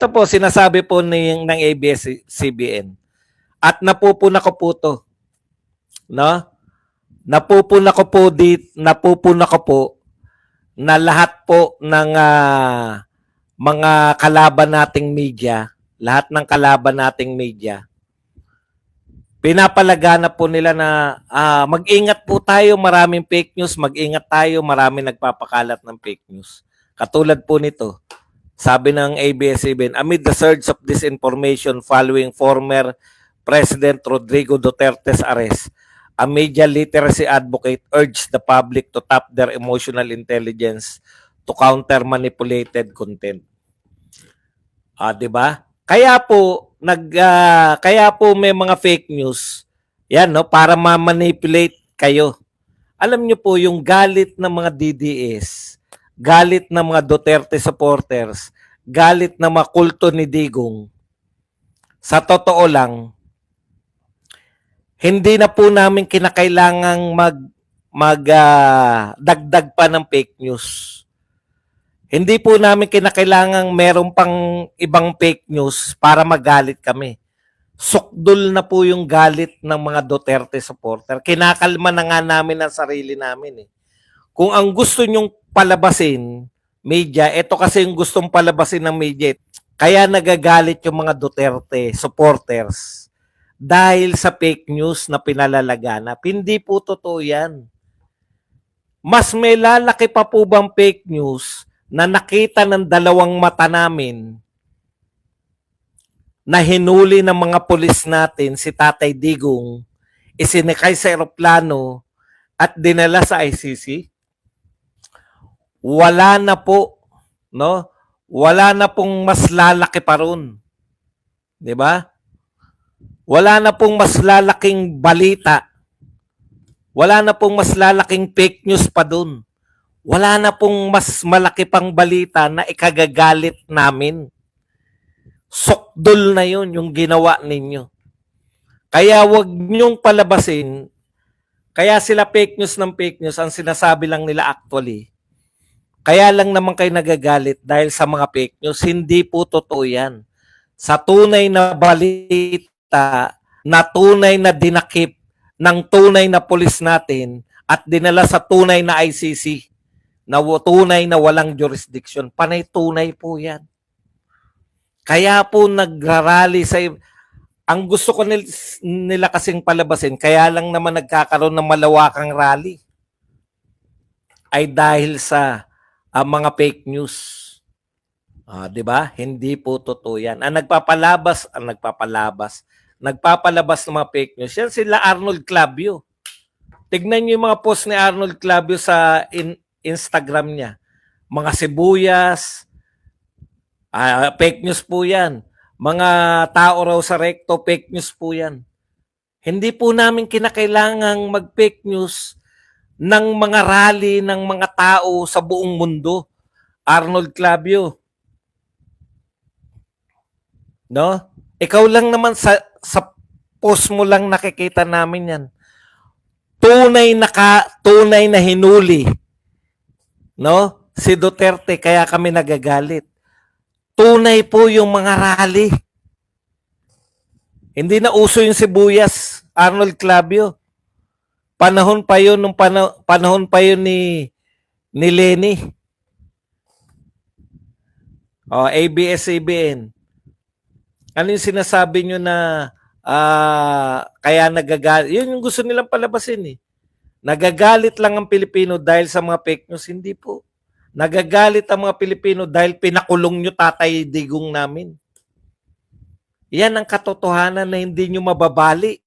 Ito po, sinasabi po ng, ng ABS-CBN. At napupuna ko po to. No? Napupuna ko po dit, napupuna ko po na lahat po ng ah, mga kalaban nating media, lahat ng kalaban nating media, pinapalagana po nila na ah, mag-ingat po tayo, maraming fake news, mag-ingat tayo, maraming nagpapakalat ng fake news. Katulad po nito, sabi ng ABS-CBN, amid the surge of disinformation following former President Rodrigo Duterte's arrest, a media literacy advocate urged the public to tap their emotional intelligence to counter manipulated content. Ah, 'di ba? Kaya po nag ah, kaya po may mga fake news. Yan no para ma-manipulate kayo. Alam niyo po yung galit ng mga DDS, galit ng mga Duterte supporters, galit ng mga kulto ni Digong. Sa totoo lang, hindi na po namin kinakailangang mag mag ah, dagdag pa ng fake news. Hindi po namin kinakailangang meron pang ibang fake news para magalit kami. Sukdol na po yung galit ng mga Duterte supporter. Kinakalma na nga namin ang sarili namin eh. Kung ang gusto nyong palabasin, media, ito kasi yung gustong palabasin ng media. Kaya nagagalit yung mga Duterte supporters dahil sa fake news na pinalalaganap. Hindi po totoo yan. Mas may lalaki pa po bang fake news na nakita ng dalawang mata namin na hinuli ng mga pulis natin si Tatay Digong, isinikay sa eroplano at dinala sa ICC? Wala na po, no? Wala na pong mas lalaki pa ron. 'Di ba? Wala na pong mas lalaking balita. Wala na pong mas lalaking fake news pa dun. Wala na pong mas malaki pang balita na ikagagalit namin. Sokdol na yun yung ginawa ninyo. Kaya wag niyong palabasin. Kaya sila fake news ng fake news, ang sinasabi lang nila actually. Kaya lang naman kayo nagagalit dahil sa mga fake news. Hindi po totoo yan. Sa tunay na balita, na tunay na dinakip ng tunay na pulis natin at dinala sa tunay na ICC na tunay na walang jurisdiction. Panay tunay po yan. Kaya po nagrarally sa ang gusto ko nil, nila kasing palabasin, kaya lang naman nagkakaroon ng malawakang rally ay dahil sa ah, mga fake news. Ah, 'di ba? Hindi po totoo 'yan. Ang nagpapalabas, ang nagpapalabas, nagpapalabas ng mga fake news. Yan sila Arnold Clavio. Tignan niyo yung mga post ni Arnold Clavio sa in- Instagram niya. Mga sibuyas, ah, fake news po yan. Mga tao raw sa recto, fake news po yan. Hindi po namin kinakailangang mag-fake news ng mga rally ng mga tao sa buong mundo. Arnold Clavio. No? Ikaw lang naman sa sa post mo lang nakikita namin yan. Tunay na ka, tunay na hinuli. No? Si Duterte kaya kami nagagalit. Tunay po yung mga rally. Hindi na uso yung sibuyas, Arnold Clavio. Panahon pa yun nung pana- panahon pa yun ni ni Lenny. Oh, ABS-CBN. Ano yung sinasabi nyo na ah, kaya nagagalit? Yun yung gusto nilang palabasin eh. Nagagalit lang ang Pilipino dahil sa mga fake news. Hindi po. Nagagalit ang mga Pilipino dahil pinakulong nyo tatay digong namin. Yan ang katotohanan na hindi nyo mababali.